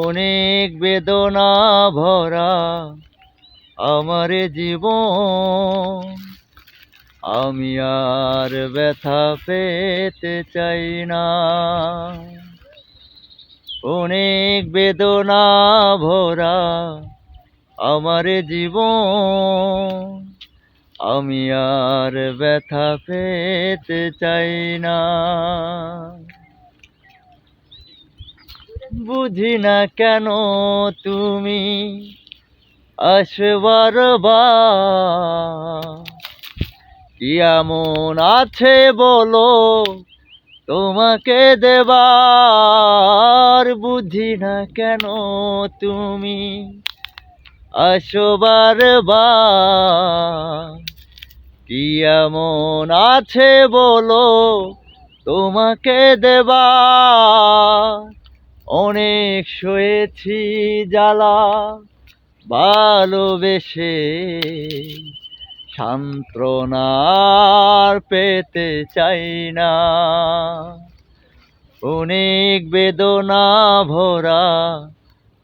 অনেক বেদনা ভরা আমার জীবন। আমি আর ব্যথা পেতে চাই না। অনেক বেদনা ভরা আমার জীবন। আমি আর ব্যথা পেতে চাই না। বুঝি না কেন তুমি আসবার বা কি এমন আছে বলো? তোমাকে দেবার বুঝি না কেন তুমি? আসবার বা কি এমন আছে বলো? তোমাকে দেবার অনেক শুয়েছি জ্বালা, ভালোবেসে। সান্ত্বনার পেতে চাই না অনেক বেদনা ভরা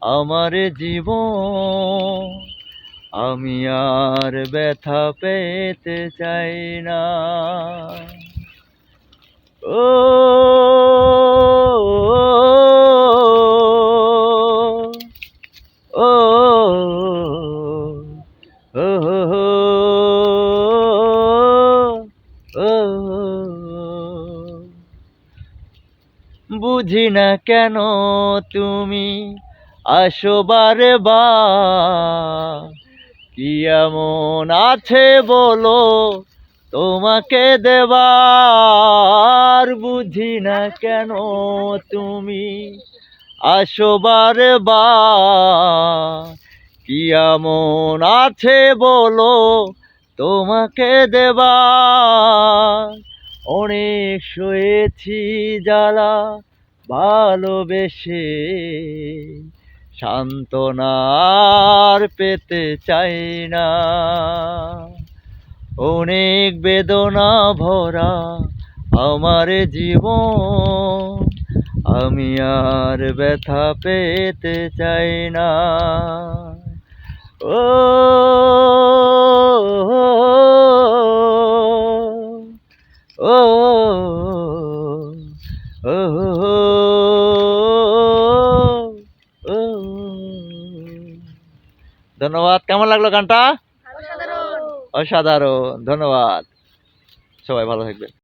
আমার জীবন আমি আর ব্যথা পেতে চাই না ও ও ও ও বুঝি না কেন তুমি? আসবার বা। কি এমন আছে বলো? তোমাকে দেবার বুঝি না কেন তুমি? আসবার বা। কি এমন আছে বলো? তোমাকে দেবার অনেক শুয়েছি জ্বালা ভালোবেসে। সান্ত্বনার পেতে চাই না। অনেক বেদনা ভরা আমার জীবন। আমি আর ব্যথা পেতে চাই না। ও ও ধন্যবাদ। কেমন লাগল গানটা? অসাধারণ। ধন্যবাদ। সবাই ভালো থাকবেন।